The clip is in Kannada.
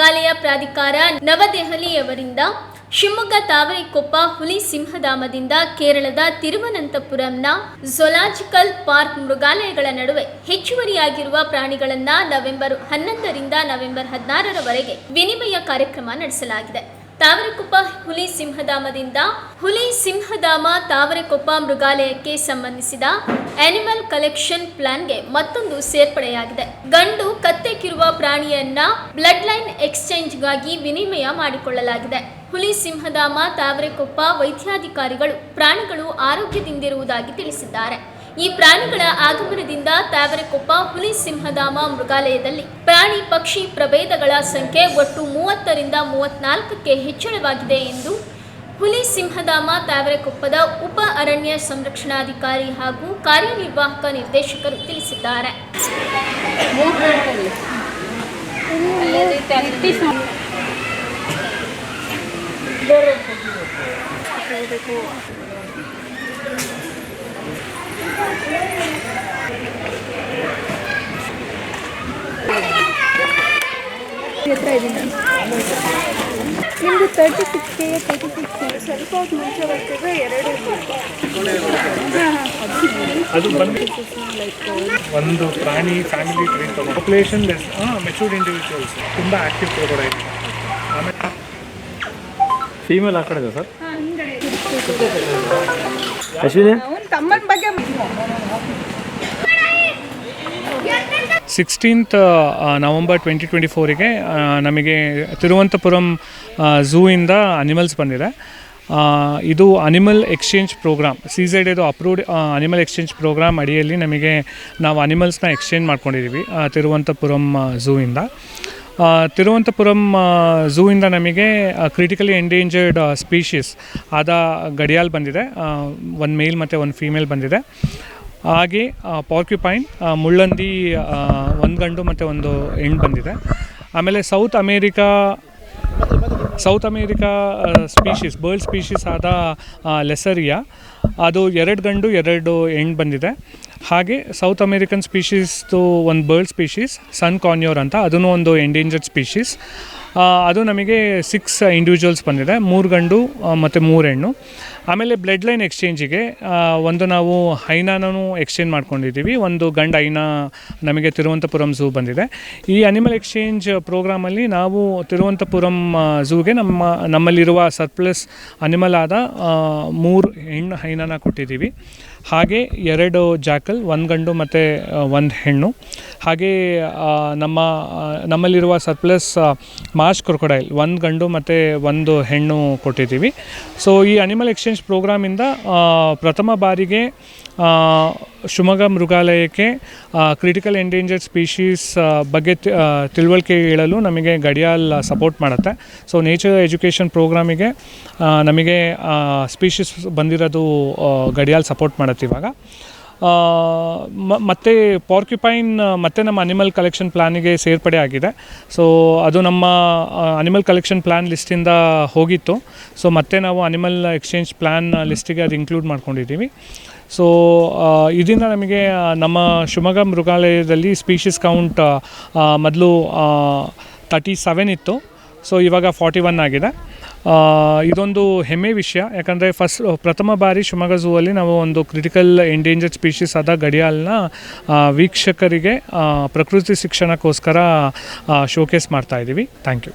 ಮೃಗಾಲಯ ಪ್ರಾಧಿಕಾರ ನವದೆಹಲಿಯವರಿಂದ ಶಿವಮೊಗ್ಗ ತಾವರೆಕೊಪ್ಪ ಹುಲಿ ಸಿಂಹಧಾಮದಿಂದ ಕೇರಳದ ತಿರುವನಂತಪುರಂನ ಝೊಲಾಜಿಕಲ್ ಪಾರ್ಕ್ ಮೃಗಾಲಯಗಳ ನಡುವೆ ಹೆಚ್ಚುವರಿಯಾಗಿರುವ ಪ್ರಾಣಿಗಳನ್ನು ನವೆಂಬರ್ ಹನ್ನೊಂದರಿಂದ ನವೆಂಬರ್ ಹದಿನಾರರವರೆಗೆ ವಿನಿಮಯ ಕಾರ್ಯಕ್ರಮ ನಡೆಸಲಾಗಿದೆ. ತಾವರೆಕೊಪ್ಪ ಹುಲಿ ಸಿಂಹಧಾಮದಿಂದ, ಹುಲಿ ಸಿಂಹಧಾಮ ತಾವರೆಕೊಪ್ಪ ಮೃಗಾಲಯಕ್ಕೆ ಸಂಬಂಧಿಸಿದ ಅನಿಮಲ್ ಕಲೆಕ್ಷನ್ ಪ್ಲಾನ್ಗೆ ಮತ್ತೊಂದು ಸೇರ್ಪಡೆಯಾಗಿದೆ. ಗಂಡು ಕತ್ತೆಕ್ಕಿರುವ ಪ್ರಾಣಿಯನ್ನ ಬ್ಲಡ್ ಲೈನ್ ಎಕ್ಸ್ಚೇಂಜ್ಗಾಗಿ ವಿನಿಮಯ ಮಾಡಿಕೊಳ್ಳಲಾಗಿದೆ. ಹುಲಿ ಸಿಂಹಧಾಮ, ತಾವರೆಕೊಪ್ಪ ವೈದ್ಯಾಧಿಕಾರಿಗಳು ಪ್ರಾಣಿಗಳು ಆರೋಗ್ಯದಿಂದಿರುವುದಾಗಿ ತಿಳಿಸಿದ್ದಾರೆ. ಈ ಪ್ರಾಣಿಗಳ ಆಗಮನದಿಂದ ತಾವರೆಕೊಪ್ಪ ಹುಲಿ ಸಿಂಹಧಾಮ ಮೃಗಾಲಯದಲ್ಲಿ ಪ್ರಾಣಿ ಪಕ್ಷಿ ಪ್ರಭೇದಗಳ ಸಂಖ್ಯೆ ಒಟ್ಟು ಮೂವತ್ತರಿಂದ ಮೂವತ್ನಾಲ್ಕಕ್ಕೆ ಹೆಚ್ಚಳವಾಗಿದೆ ಎಂದು ಹುಲಿ ಸಿಂಹಧಾಮ ತಾವರೆಕೊಪ್ಪದ ಉಪ ಅರಣ್ಯ ಸಂರಕ್ಷಣಾಧಿಕಾರಿ ಹಾಗೂ ಕಾರ್ಯನಿರ್ವಾಹಕ ನಿರ್ದೇಶಕರು ತಿಳಿಸಿದ್ದಾರೆ. ನಿಮ್ಮದು thirty six K thirty six K ಸ್ವಲ್ಪ ಹೊತ್ತು ಮುಂಚೆ ಬರ್ತಿದ್ರೆ ಎರಡು ಅದು ಬಂದು ಒಂದು ಪ್ರಾಣಿ ಫ್ಯಾಮಿಲಿ ಟ್ರೈನ್ ತಗೊಂಡು ಪಾಪ್ಯುಲೇಷನ್ ಲೆಸ್ ಹಾಂ ಮೆಚೂರ್ಡ್ ಇಂಡಿವಿಜುವಲ್ಸ್ ತುಂಬ ಆಕ್ಟಿವ್ ಕೂಡ ಇದೆ. ಆಮೇಲೆ ಫೀಮೇಲ್ ಆ ಕಡೆ ಇದೆ ಸರ್ ಅಶ್ವಿನಿ? ತಮ್ಮನ ಬಗ್ಗೆ ಸಿಕ್ಸ್ಟೀನ್ತ್ ನವಂಬರ್ ಟ್ವೆಂಟಿ ಟ್ವೆಂಟಿ ಫೋರಿಗೆ ನಮಗೆ ತಿರುವನಂತಪುರಂ ಝೂಯಿಂದ ಅನಿಮಲ್ಸ್ ಬಂದಿದೆ. ಇದು animal exchange programme. C Z ಇದು ಅಪ್ರೂವ್ಡ್ ಅನಿಮಲ್ ಎಕ್ಸ್ಚೇಂಜ್ ಪ್ರೋಗ್ರಾಮ್ ಅಡಿಯಲ್ಲಿ ನಮಗೆ ನಾವು ಅನಿಮಲ್ಸ್ನ ಎಕ್ಸ್ಚೇಂಜ್ ಮಾಡ್ಕೊಂಡಿದ್ದೀವಿ ತಿರುವಂತಪುರಂ ಝೂಯಿಂದ. ತಿರುವಂತಪುರಂ ಝೂಯಿಂದ ನಮಗೆ ಕ್ರಿಟಿಕಲಿ ಎಂಡೇಂಜರ್ಡ್ ಸ್ಪೀಷೀಸ್ ಆದ ಗಡಿಯಾಲ್ ಬಂದಿದೆ. ಒಂದು ಮೇಲ್ ಮತ್ತು ಒಂದು ಫೀಮೇಲ್ ಬಂದಿದೆ. ಹಾಗೆ ಪಾರ್ಕ್ಯುಪೈನ್ ಮುಳ್ಳಂದಿ ಒಂದು ಗಂಡು ಮತ್ತು ಒಂದು ಹೆಣ್ಣು ಬಂದಿದೆ. ಆಮೇಲೆ South America South America species bird species ಆದ ಲೆಸರಿಯಾ ಅದು ಎರಡು ಗಂಡು, ಎರಡು ಹೆಣ್ಣು ಬಂದಿದೆ. ಹಾಗೆ ಸೌತ್ ಅಮೇರಿಕನ್ ಸ್ಪೀಷೀಸ್ದು ಒಂದು ಬರ್ಡ್ ಸ್ಪೀಷೀಸ್ ಸನ್ ಕಾನ್ಯೋರ್ ಅಂತ ಅದೂ ಒಂದು ಎಂಡೇಂಜರ್ಡ್ ಸ್ಪೀಷೀಸ್ ಅದು ನಮಗೆ ಸಿಕ್ಸ್ ಇಂಡಿವಿಜುವಲ್ಸ್ ಬಂದಿದೆ, ಮೂರು ಗಂಡು ಮತ್ತು ಮೂರು ಹೆಣ್ಣು. ಆಮೇಲೆ ಬ್ಲಡ್ ಲೈನ್ ಎಕ್ಸ್ಚೇಂಜಿಗೆ ಒಂದು ನಾವು ಹೈನಾನೂ ಎಕ್ಸ್ಚೇಂಜ್ ಮಾಡ್ಕೊಂಡಿದ್ದೀವಿ, ಒಂದು ಗಂಡು ಹೈನಾ ನಮಗೆ ತಿರುವಂತಪುರಂ ಝೂ ಬಂದಿದೆ. ಈ ಅನಿಮಲ್ ಎಕ್ಸ್ಚೇಂಜ್ ಪ್ರೋಗ್ರಾಮಲ್ಲಿ ನಾವು ತಿರುವಂತಪುರಂ ಝೂಗೆ ನಮ್ಮ, ನಮ್ಮಲ್ಲಿರುವ ಸರ್ಪ್ಲಸ್ ಅನಿಮಲ್ ಆದ ಮೂರು ಹೆಣ್ಣು ಹೈನಾನ ಕೊಟ್ಟಿದ್ದೀವಿ. ಹಾಗೆ ಎರಡು ಜಾಕಲ್, ಒಂದು ಗಂಡು ಮತ್ತು ಒಂದು ಹೆಣ್ಣು. ಹಾಗೆ ನಮ್ಮ ನಮ್ಮಲ್ಲಿರುವ ಸರ್ಪ್ಲಸ್ ಮಾರ್ಚ್ ಕ್ರೊಕೊಡೈಲ್ ಒಂದು ಗಂಡು ಮತ್ತು ಒಂದು ಹೆಣ್ಣು ಕೊಟ್ಟಿದ್ದೀವಿ. ಸೊ ಈ ಅನಿಮಲ್ ಎಕ್ಸ್ಚೇಂಜ್ ಪ್ರೋಗ್ರಾಮಿಂದ ಪ್ರಥಮ ಬಾರಿಗೆ ಶಿವಮೊಗ್ಗ ಮೃಗಾಲಯಕ್ಕೆ ಕ್ರಿಟಿಕಲ್ ಎಂಡೇಂಜರ್ಡ್ ಸ್ಪೀಷೀಸ್ ಬಗ್ಗೆ ತಿಳುವಳಿಕೆ ಹೇಳಲು ನಮಗೆ ಗಡಿಯಾಲ್ ಸಪೋರ್ಟ್ ಮಾಡುತ್ತೆ. ಸೊ ನೇಚರ್ ಎಜುಕೇಷನ್ ಪ್ರೋಗ್ರಾಮಿಗೆ ನಮಗೆ ಸ್ಪೀಷೀಸ್ ಬಂದಿರೋದು ಗಡಿಯಾಲ್ ಸಪೋರ್ಟ್ ಮಾಡುತ್ತೆ ಇವಾಗ. ಮತ್ತೆ ಪಾರ್ಕ್ಯುಪೈನ್ ಮತ್ತೆ ನಮ್ಮ ಅನಿಮಲ್ ಕಲೆಕ್ಷನ್ ಪ್ಲ್ಯಾನಿಗೆ ಸೇರ್ಪಡೆ ಆಗಿದೆ. ಸೊ ಅದು ನಮ್ಮ ಅನಿಮಲ್ ಕಲೆಕ್ಷನ್ ಪ್ಲ್ಯಾನ್ ಲಿಸ್ಟಿಂದ ಹೋಗಿತ್ತು. ಸೊ ಮತ್ತೆ ನಾವು ಅನಿಮಲ್ ಎಕ್ಸ್ಚೇಂಜ್ ಪ್ಲ್ಯಾನ್ ಲಿಸ್ಟಿಗೆ ಅದು ಇನ್ಕ್ಲೂಡ್ ಮಾಡ್ಕೊಂಡಿದ್ದೀವಿ. ಸೊ ಇದರಿಂದ ನಮಗೆ ನಮ್ಮ ಶಿವಮೊಗ್ಗ ಮೃಗಾಲಯದಲ್ಲಿ ಸ್ಪೀಷಿಸ್ ಕೌಂಟ್ ಮೊದಲು ತರ್ಟಿ ಸೆವೆನ್ ಇತ್ತು. ಸೊ ಇವಾಗ ಫಾರ್ಟಿ ಒನ್ ಆಗಿದೆ ಇದೊಂದು ಹೆಮ್ಮೆ ವಿಷಯ. ಯಾಕಂದರೆ ಫಸ್ಟ್ ಪ್ರಥಮ ಬಾರಿ ಶಿವಮೊಗ್ಗ ಝೂವಲ್ಲಿ ನಾವು ಒಂದು ಕ್ರಿಟಿಕಲ್ ಎಂಡೇಂಜರ್ಡ್ ಸ್ಪೀಷೀಸ್ ಆದ ಗಡಿಯಾಲ್ನ ವೀಕ್ಷಕರಿಗೆ ಪ್ರಕೃತಿ ಶಿಕ್ಷಣಕ್ಕೋಸ್ಕರ ಶೋಕೇಸ್ ಮಾಡ್ತಾ ಇದ್ದೀವಿ ಥ್ಯಾಂಕ್ ಯು